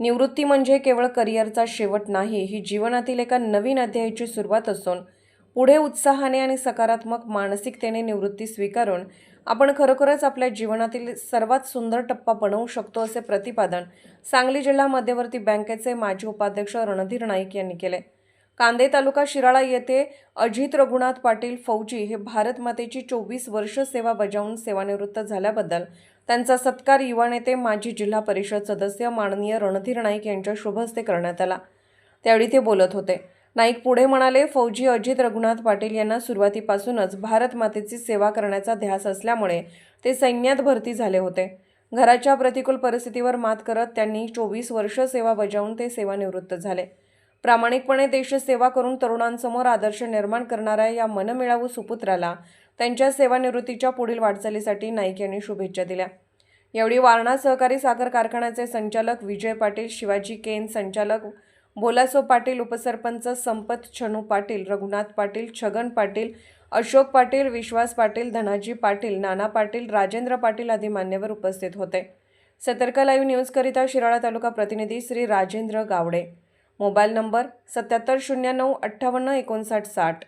निवृत्ती म्हणजे केवळ करिअरचा शेवट नाही ही जीवनातील एका नवीन अध्यायाची सुरुवात असून पुढे उत्साहाने आणि सकारात्मक मानसिकतेने निवृत्ती स्वीकारून आपण खरोखरच आपल्या जीवनातील सर्वात सुंदर टप्पा बनवू शकतो असे प्रतिपादन सांगली जिल्हा मध्यवर्ती बँकेचे माजी उपाध्यक्ष रणधीर नाईक यांनी केले. कांदे तालुका शिराळा येथे अजित रघुनाथ पाटील फौजी हे भारत मातेची चोवीस वर्ष सेवा बजावून सेवानिवृत्त झाल्याबद्दल त्यांचा सत्कार युवा नेते माजी जिल्हा परिषद सदस्य माननीय रणधीर नाईक यांच्या शुभहस्ते करण्यात आला. त्यावेळी ते बोलत होते. नाईक पुढे म्हणाले फौजी अजित रघुनाथ पाटील यांना सुरुवातीपासूनच भारत मातेची सेवा करण्याचा ध्यास असल्यामुळे ते सैन्यात भरती झाले होते. घराच्या प्रतिकूल परिस्थितीवर मात करत त्यांनी चोवीस वर्ष सेवा बजावून ते सेवानिवृत्त झाले. प्रामाणिकपणे देशसेवा करून तरुणांसमोर आदर्श निर्माण करणाऱ्या या मनमिळावू सुपुत्राला त्यांच्या सेवानिवृत्तीच्या पुढील वाटचालीसाठी नाईक यांनी शुभेच्छा दिल्या. यावेळी वारणा सहकारी साखर कारखान्याचे संचालक विजय पाटील शिवाजी केन संचालक बोलासो पाटील उपसरपंच संपत छनू पाटील रघुनाथ पाटील छगन पाटील अशोक पाटील विश्वास पाटील धनाजी पाटील नाना पाटील राजेंद्र पाटील आदी मान्यवर उपस्थित होते. सतर्क लाईव्ह न्यूजकरिता शिराळा तालुका प्रतिनिधी श्री राजेंद्र गावडे. मोबाईल नंबर सत्याहत्तर शून्य नऊ अठ्ठावन्न एकोणसाठ साठ.